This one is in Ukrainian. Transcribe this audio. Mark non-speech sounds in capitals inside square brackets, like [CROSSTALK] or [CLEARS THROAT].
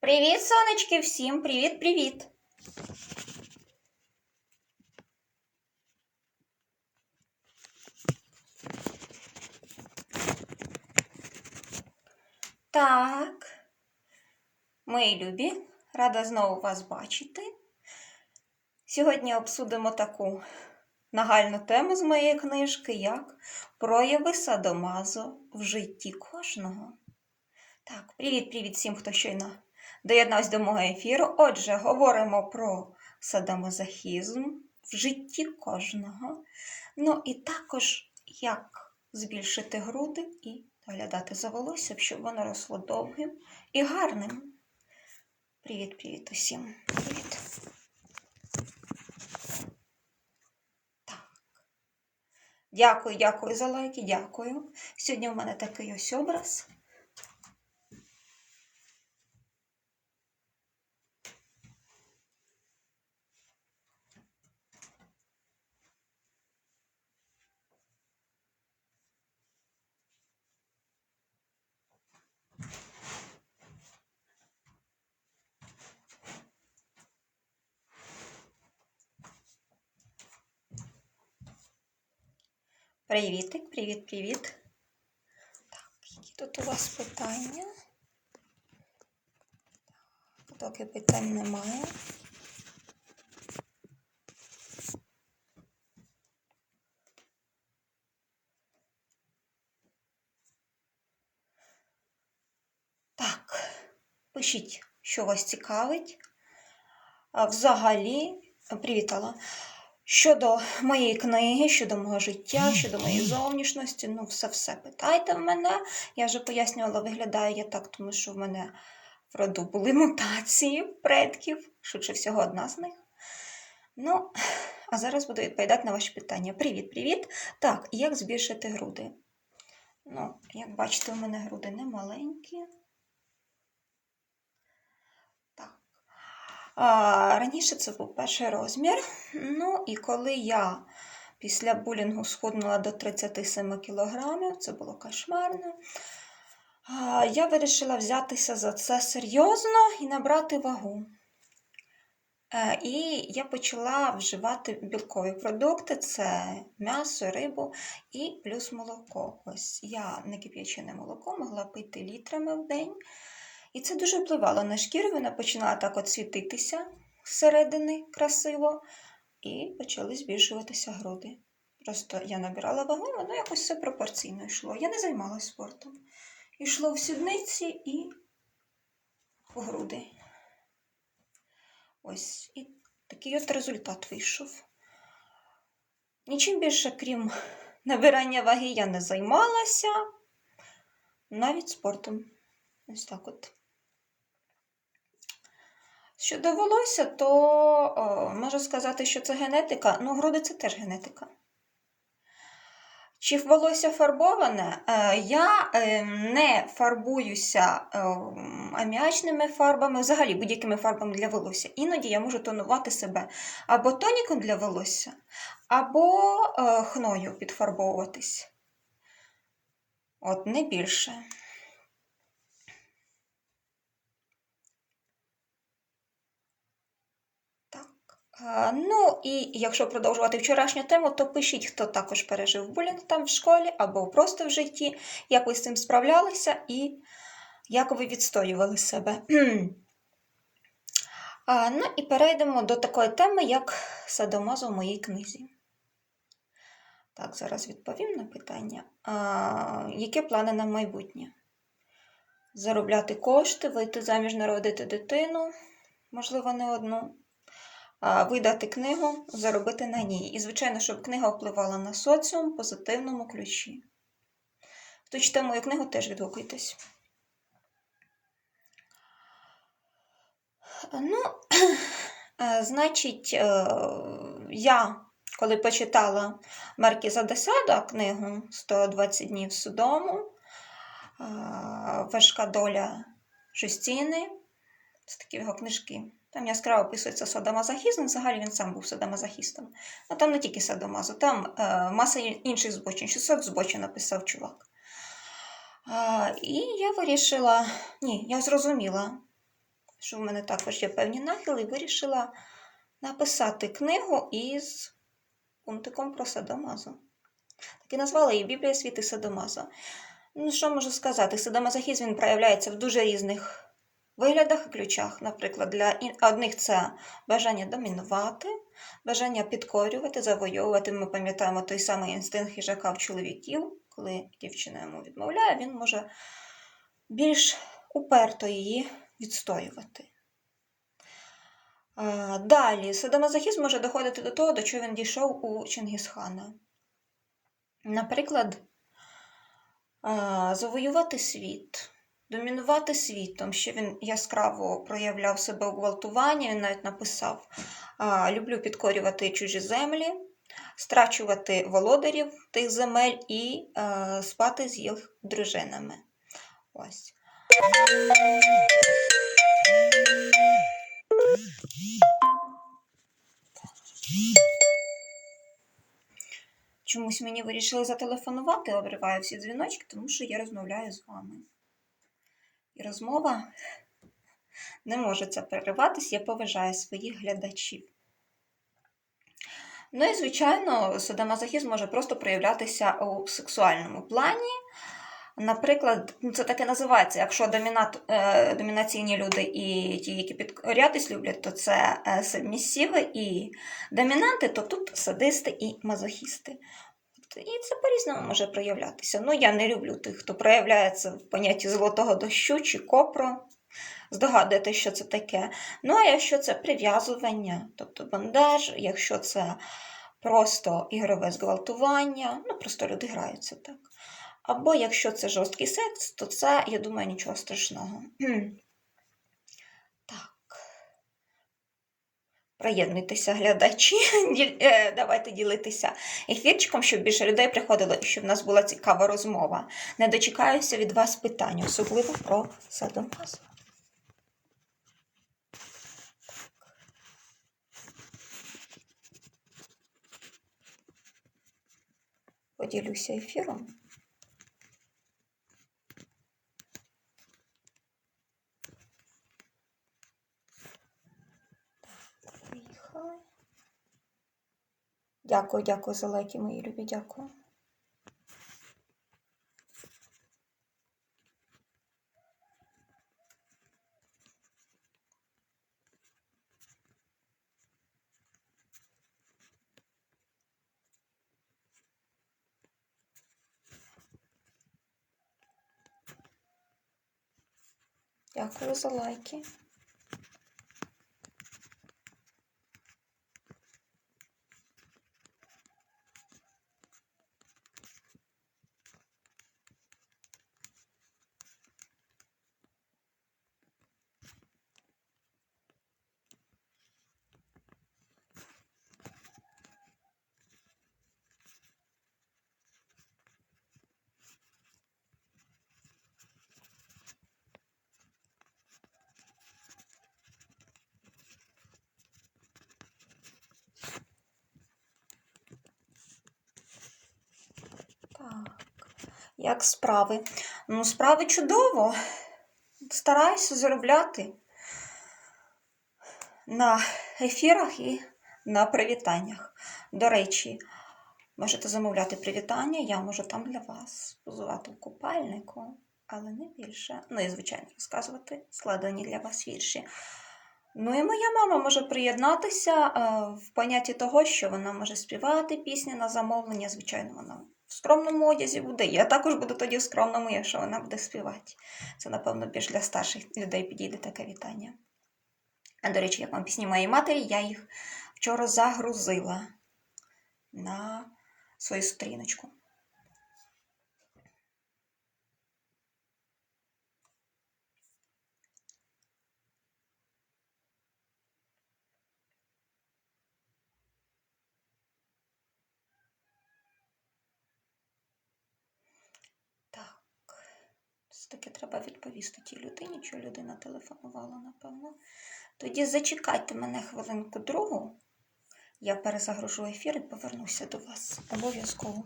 Привіт, сонечки, всім привіт-привіт! Так, мої любі, рада знову вас бачити. Сьогодні обсудимо таку нагальну тему з моєї книжки, як прояви садомазо в житті кожного. Так, привіт-привіт всім, хто щойно доєднався до мого ефіру. Отже, говоримо про садомазохізм в житті кожного. Ну і також, як збільшити груди і доглядати за волоссям, щоб воно росло довгим і гарним. Привіт-привіт усім. Привіт. Так. Дякую, дякую за лайки, дякую. Сьогодні в мене такий ось образ. Привітик, привіт, привіт. Так, які тут у вас питання? Доки питань немає. Так, пишіть, що вас цікавить. Взагалі, привіт, Алла. Щодо моєї книги, щодо мого життя, щодо моєї зовнішності, ну все-все питайте в мене. Я вже пояснювала, виглядає я так, тому що в мене в роду були мутації предків, швидше всього одна з них. Ну, а зараз буду відповідати на ваші питання. Привіт-привіт! Так, як збільшити груди? Ну, як бачите, у мене груди не маленькі. Так. А, раніше це був перший розмір. Ну, і коли я після булінгу схуднула до 37 кілограмів, це було кошмарно. Я вирішила взятися за це серйозно і набрати вагу. Е, І я почала вживати білкові продукти: це м'ясо, рибу і плюс молоко. Ось я не кип'ячене молоко могла пити літрами в день. І це дуже впливало на шкіру. Вона починала так от світитися зсередини красиво, і почали збільшуватися груди. Просто я набирала вагу, воно якось все пропорційно йшло. Я не займалася спортом. Йшло в сідниці і в груди. Ось і такий от результат вийшов. Нічим більше, крім набирання ваги, я не займалася, навіть спортом. Ось так от. Щодо волосся, то о, можу сказати, що це генетика. Ну, груди це теж генетика. Чи волосся фарбоване? Е, Я е, не фарбуюся е, аміачними фарбами, взагалі будь-якими фарбами для волосся. Іноді я можу тонувати себе або тоніком для волосся, або е, хною підфарбовуватись. От, не більше. А, Ну, і якщо продовжувати вчорашню тему, то пишіть, хто також пережив булінг там в школі або просто в житті, як ви з цим справлялися і як ви відстоювали себе. [CLEARS THROAT] Ну і перейдемо до такої теми, як садомазо в моїй книзі. Так, зараз відповім на питання. А, Які плани на майбутнє? Заробляти кошти, вийти заміж, народити дитину, можливо, не одну видати книгу, заробити на ній. І, звичайно, щоб книга впливала на соціум в позитивному ключі. Хто читає мою книгу, теж відгукуйтесь. Ну, [CLEARS THROAT] значить, е, я, коли почитала Маркіза Десада книгу 120 днів судому, Важка доля Жустіни, це такі його книжки. Там яскраво описується садомазохізм, взагалі він сам був садомазохістом. Ну там не тільки садомазо, там е, маса інших збочень, 600 збочин написав чувак. Е, і я вирішила, ні, я зрозуміла, що в мене також є певні нахили, і вирішила написати книгу із пунктиком про садомазо. Так і назвала її Біблія світи садомазо. Ну, що можу сказати? Садомазохізм він проявляється в дуже різних виглядах і ключах. Наприклад, для одних це бажання домінувати, бажання підкорювати, завойовувати. Ми пам'ятаємо той самий інстинкт хижака в чоловіків, коли дівчина йому відмовляє, він може більш уперто її відстоювати. Далі, садомазохізм може доходити до того, до чого він дійшов у Чингісхана. Наприклад, завоювати світ, домінувати світом, що він яскраво проявляв себе у гвалтуванні, він навіть написав: Люблю підкорювати чужі землі, страчувати володарів тих земель і е, спати з їх дружинами. Ось. Чомусь мені вирішили зателефонувати, обриваю всі дзвіночки, тому що я розмовляю з вами. І розмова не може це перериватись, я поважаю своїх глядачів. Ну і, звичайно, садомазохізм може просто проявлятися у сексуальному плані. Наприклад, ну, це таке називається, якщо домінат, е, домінаційні люди і ті, які підкорятись люблять, то це е, сабмісіви і домінанти, то тут садисти і мазохісти. От, І це по-різному може проявлятися. Ну, я не люблю тих, хто проявляється в понятті золотого дощу чи копро. Здогадуєте, що це таке. Ну, а якщо це прив'язування, тобто бандаж, якщо це просто ігрове зґвалтування, ну просто люди граються так. Або якщо це жорсткий секс, то це, я думаю, нічого страшного. Приєднуйтеся, глядачі. [LAUGHS] Е, Давайте ділитися ефірчиком, щоб більше людей приходило і щоб в нас була цікава розмова. Не дочекаюся від вас питань, особливо про садомазо. Поділюся ефіром. Дякую, дякую за лайки, мої любі, дякую. Дякую за лайки. Так. Як справи? Ну, справи чудово. Стараюся заробляти на ефірах і на привітаннях. До речі, можете замовляти привітання, я можу там для вас позувати в купальнику, але не більше. Ну і, звичайно, розказувати складені для вас вірші. Ну і моя мама може приєднатися е, в понятті того, що вона може співати пісні на замовлення. Звичайно, вона в скромному одязі буде. Я також буду тоді в скромному, якщо вона буде співати. Це, напевно, більш для старших людей підійде таке вітання. А до речі, як вам пісні моєї матері, я їх вчора загрузила на свою сторіночку. Все-таки треба відповісти тій людині, що людина телефонувала, напевно. Тоді зачекайте мене хвилинку другу. Я перезагружу ефір і повернуся до вас. Обов'язково.